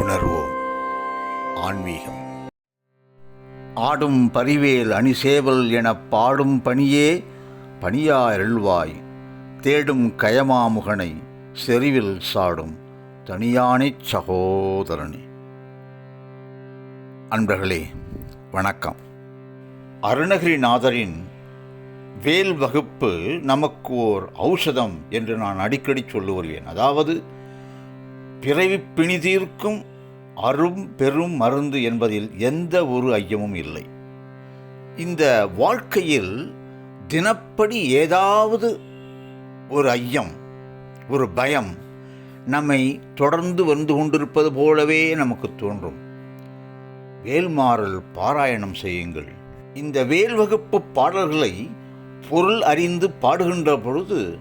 உணர்வோம். ஆன்மீகம். ஆடும் பரிவேல் அணிசேவல் எனப் பாடும் பணியே பணியாரெழ்வாய் தேடும் கயமாமுகனை செறிவில் சாடும் தனியானைச் சகோதரனே. அன்பர்களே வணக்கம். அருணகிரிநாதரின் வேல் வகுப்பு நமக்கு ஓர் ஔஷதம் என்று நான் அடிக்கடி சொல்லி வருவேன் அதாவது பிறவி பிணி தீர்க்கும் அரும் பெரும் மருந்து என்பதில் எந்த ஒரு ஐயமும் இல்லை. இந்த வாழ்க்கையில் தினப்படி ஏதாவது ஒரு ஐயம் ஒரு பயம் நம்மை தொடர்ந்து வந்து கொண்டிருப்பது போலவே நமக்கு தோன்றும். வேல்மாறல் பாராயணம் செய்யுங்கள். இந்த வேல் வகுப்பு பாடல்களை பொருள் அறிந்து பாடுகின்ற பொழுது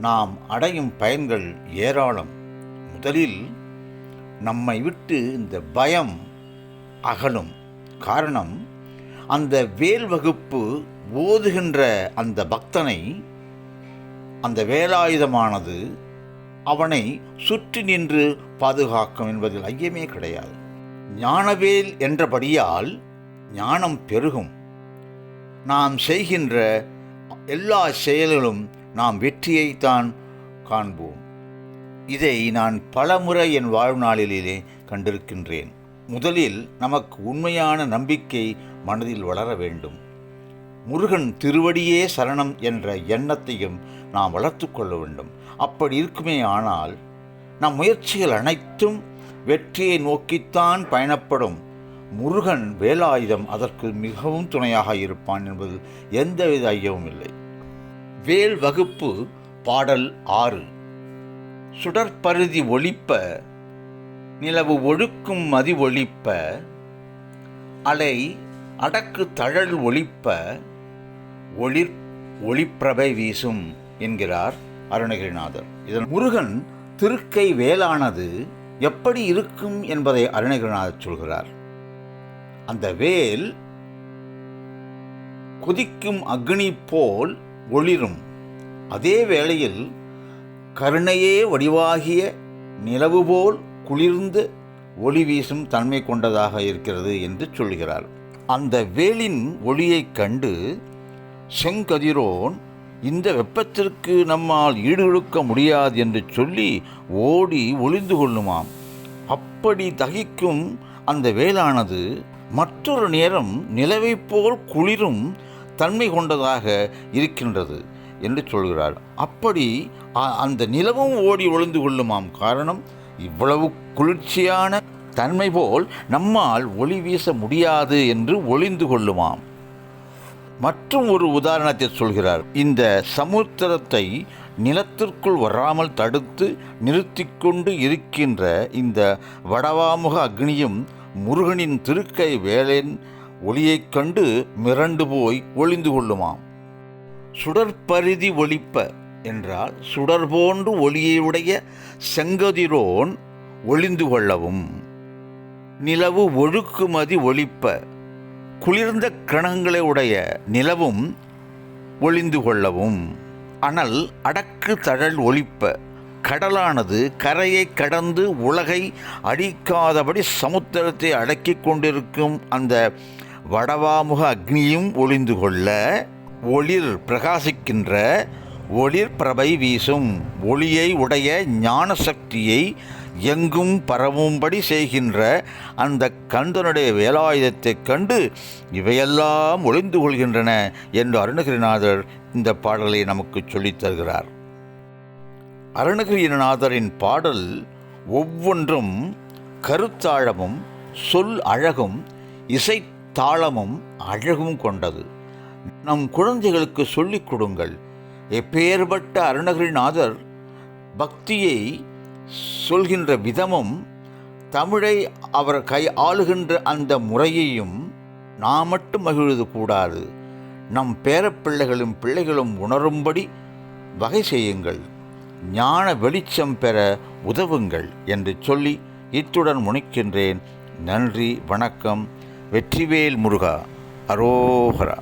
நாம் அடையும் பயன்கள் ஏராளம். முதலில் நம்மை விட்டு இந்த பயம் அகலும். காரணம் அந்த வேல் வகுப்பு ஓதுகின்ற அந்த பக்தனை அந்த வேலாயுதமானது அவனை சுற்றி நின்று பாதுகாக்கும் என்பதில் ஐயமே கிடையாது. ஞானவேல் என்றபடியால் ஞானம் பெருகும். நாம் செய்கின்ற எல்லா செயல்களும் நாம் வெற்றியைத்தான் காண்போம். இதை நான் பலமுறை என் வாழ்நாளிலே கண்டிருக்கின்றேன். முதலில் நமக்கு உண்மையான நம்பிக்கை மனதில் வளர வேண்டும். முருகன் திருவடியே சரணம் என்ற எண்ணத்தையும் நாம் வளர்த்து கொள்ள வேண்டும். அப்படி இருக்குமே ஆனால் நம் முயற்சிகள் அனைத்தும் வெற்றியை நோக்கித்தான் பயணப்படும். முருகன் வேலாயுதம் அதற்கு மிகவும் துணையாக இருப்பான் என்பது எந்தவித ஐயமும் இல்லை. வேல் வகுப்பு பாடல் ஆறு. சுடற்பருதி ஒளிப்ப நிலவு ஒழுக்கும் மதி ஒளிப்ப அலை அடக்கு தழல் ஒளிப்ப ஒளிர் ஒளிப்பிரபை வீசும் என்கிறார் அருணகிரிநாதர். இதன் முருகன் திருக்கை வேலானது எப்படி இருக்கும் என்பதை அருணகிரிநாதர் சொல்கிறார். அந்த வேல் குதிக்கும் அக்னி போல் ஒளிரும். அதே வேளையில் கருணையே வடிவாகிய நிலவு போல் குளிர்ந்து ஒளி வீசும் தன்மை கொண்டதாக இருக்கிறது என்று சொல்கிறார் அந்த வேலின் ஒளியைக் கண்டு செங்கதிரோன் இந்த வெப்பத்திற்கு நம்மால் ஈடுகொடுக்க முடியாது என்று சொல்லி ஓடி ஒளிந்து கொள்ளுமாம். அப்படி தகிக்கும் அந்த வேலானது மற்றொரு நேரம் நிலவைப் போல் குளிரும் தன்மை கொண்டதாக இருக்கின்றது. என்று சொல்கிறார். அப்படி அ- அந்த நிலவும் ஓடி ஒளிந்து கொள்ளுமாம் காரணம் இவ்வளவு குளிர்ச்சியான தன்மை போல் நம்மால் ஒளி வீச முடியாது என்று ஒளிந்து கொள்ளுமாம். மற்றும் ஒரு உதாரணத்தை சொல்கிறார். இந்த சமுத்திரத்தை நிலத்திற்குள் வராமல் தடுத்து நிறுத்தி கொண்டு இருக்கின்ற இந்த வடவாமுக அக்னியும் முருகனின் திருக்கை வேலையின் ஒளியைக் கண்டு மிரண்டு போய் ஒளிந்து கொள்ளுமாம். சுடற்பரிதி ஒளிப்ப என்றால் சுடர் போன்று ஒளியுடைய செங்கதிரோன் ஒளிந்து கொள்ளவும். நிலவு ஒழுக்குமதி ஒளிப்ப குளிர்ந்த கிரணங்களை உடைய நிலவும் ஒளிந்து கொள்ளவும். அனல் அடக்கு தழல் ஒளிப்ப கடலானது கரையை கடந்து உலகை அடிக்காதபடி சமுத்திரத்தை அடக்கிக் கொண்டிருக்கும் அந்த வடவாமுக அக்னியும் ஒளிந்து கொள்ள ஒளிர் பிரகாசிக்கின்ற ஒளிர் பிரபை வீசும். ஒளியை உடைய ஞான சக்தியை எங்கும் பரவும்படி செய்கின்ற அந்த கந்தனுடைய வேலாயுதத்தைக் கண்டு இவையெல்லாம் ஒளிந்து கொள்கின்றன என்று அருணகிரிநாதர் இந்த பாடலை நமக்கு சொல்லித் தருகிறார். அருணகிரிநாதரின் பாடல் ஒவ்வொன்றும் கருத்தாழமும் சொல் அழகும் இசைத்தாளமும் அழகும் கொண்டது. நம் குழந்தைகளுக்கு சொல்லிக் கொடுங்கள். எப்பேற்பட்ட அருணகிரிநாதர் பக்தியை சொல்கின்ற விதமும் தமிழை அவர் கை ஆளுகின்ற அந்த முறையையும் நாம் மட்டும் மகிழ்வது கூடாது. நம் பேரப்பிள்ளைகளும் பிள்ளைகளும் உணரும்படி வகை செய்யுங்கள். ஞான வெளிச்சம் பெற உதவுங்கள் என்று சொல்லி இத்துடன் முனைக்கின்றேன். நன்றி வணக்கம். வெற்றிவேல் முருகா அரோகரா